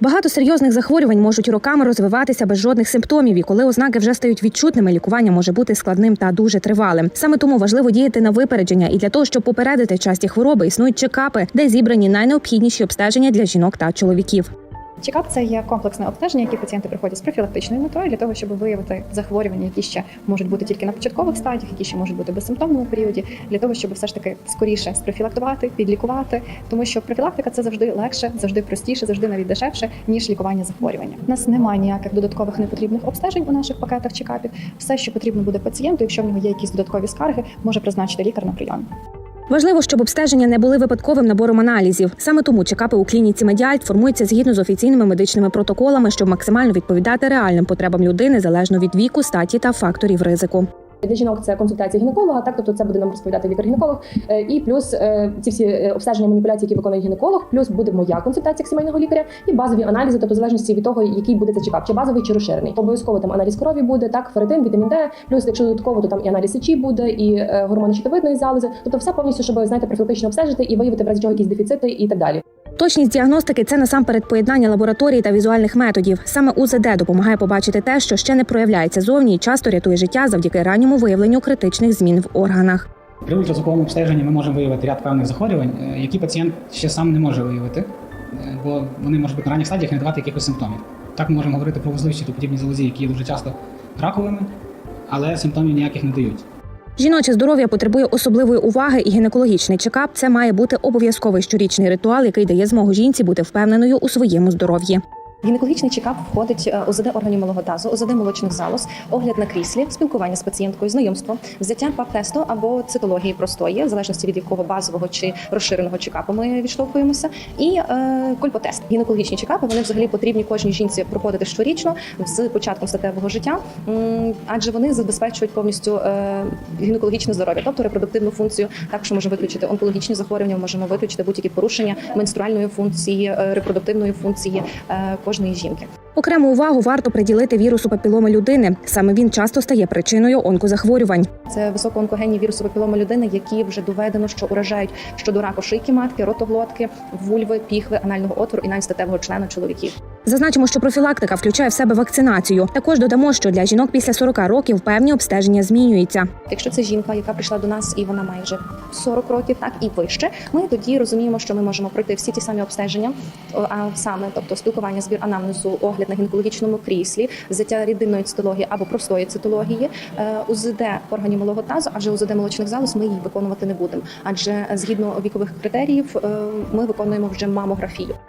Багато серйозних захворювань можуть роками розвиватися без жодних симптомів, і коли ознаки вже стають відчутними, лікування може бути складним та дуже тривалим. Саме тому важливо діяти на випередження, і для того, щоб попередити часті хвороби, існують чекапи, де зібрані найнеобхідніші обстеження для жінок та чоловіків. Чекап це є комплексне обстеження, які пацієнти приходять з профілактичною метою для того, щоб виявити захворювання, які ще можуть бути тільки на початкових стадіях, які ще можуть бути безсимптомному періоді, для того, щоб все ж таки скоріше спрофілактувати, підлікувати, тому що профілактика це завжди легше, завжди простіше, завжди навіть дешевше, ніж лікування захворювання. У нас немає ніяких додаткових непотрібних обстежень у наших пакетах чекапів. Все, що потрібно буде пацієнту, якщо в нього є якісь додаткові скарги, може призначити лікар на прийом. Важливо, щоб обстеження не були випадковим набором аналізів. Саме тому чекапи у клініці Медіальт формуються згідно з офіційними медичними протоколами, щоб максимально відповідати реальним потребам людини залежно від віку, статі та факторів ризику. Для жінок це консультація гінеколога, так тобто це буде нам розповідати лікар-гінеколог. Е, І плюс е, ці всі е, обстеження маніпуляції, які виконує гінеколог, плюс буде моя консультація як сімейного лікаря і базові аналізи, тобто в залежності від того, який буде це чекап, чи базовий, чи розширений. Обов'язково там аналіз крові буде, так, ферритин, вітамін Д, плюс якщо додатково, то там і аналіз сечі буде, і гормони щитовидної залози. Тобто все повністю, щоб знаєте, профілактично обстежити і виявити в разі чого якісь дефіцити і так далі. Точність діагностики це насамперед поєднання лабораторії та візуальних методів. Саме УЗД допомагає побачити те, що ще не проявляється зовні, і часто рятує життя завдяки ранньому виявленню критичних змін в органах. При ультразвуковому обстеженні ми можемо виявити ряд певних захворювань, е, які пацієнт ще сам не може виявити, е, бо вони можуть бути на ранніх стадіях не давати якихось симптомів. Так ми можемо говорити про вузливі подібні залозі, які є дуже часто раковими, але симптомів ніяких не дають. Жіноче здоров'я потребує особливої уваги, і гінекологічний чекап це має бути обов'язковий щорічний ритуал, який дає змогу жінці бути впевненою у своєму здоров'ї. Гінекологічний чекап входить е, ОЗД органів малого тазу, ОЗД молочних залоз, огляд на кріслі, спілкування з пацієнткою, знайомство, взяття ПАП-тесту або цитології простої, в залежності від якого базового чи розширеного чекапу ми відштовхуємося, і е, кольпотест. Гінекологічні чекапи вони взагалі потрібні кожній жінці проходити щорічно з початком статевого життя, адже вони забезпечують повністю е, гінекологічне здоров'я, тобто репродуктивну функцію. Також можемо виключити онкологічні захворювання, можемо виключити будь-які порушення менструальної функції, е, репродуктивної функції е, кожної жінки. Окрему увагу варто приділити вірусу папіломи людини. Саме він часто стає причиною онкозахворювань. Це високоонкогенні віруси папіломи людини, які вже доведено, що уражають щодо раку шийки матки, ротоглотки, вульви, піхви, анального отвору і навіть статевого члена чоловіків. Зазначимо, що профілактика включає в себе вакцинацію. Також додамо, що для жінок після 40 років певні обстеження змінюються. Якщо це жінка, яка прийшла до нас і вона має вже 40 років, так і вище, ми тоді розуміємо, що ми можемо пройти всі ті самі обстеження, а саме тобто спілкування, збір анамнезу, огляд на гінекологічному кріслі, взяття рідинної цитології або простої цитології, е, УЗД органів малого тазу, адже УЗД молочних залоз ми її виконувати не будемо. Адже згідно вікових критеріїв, е, ми виконуємо вже мамографію.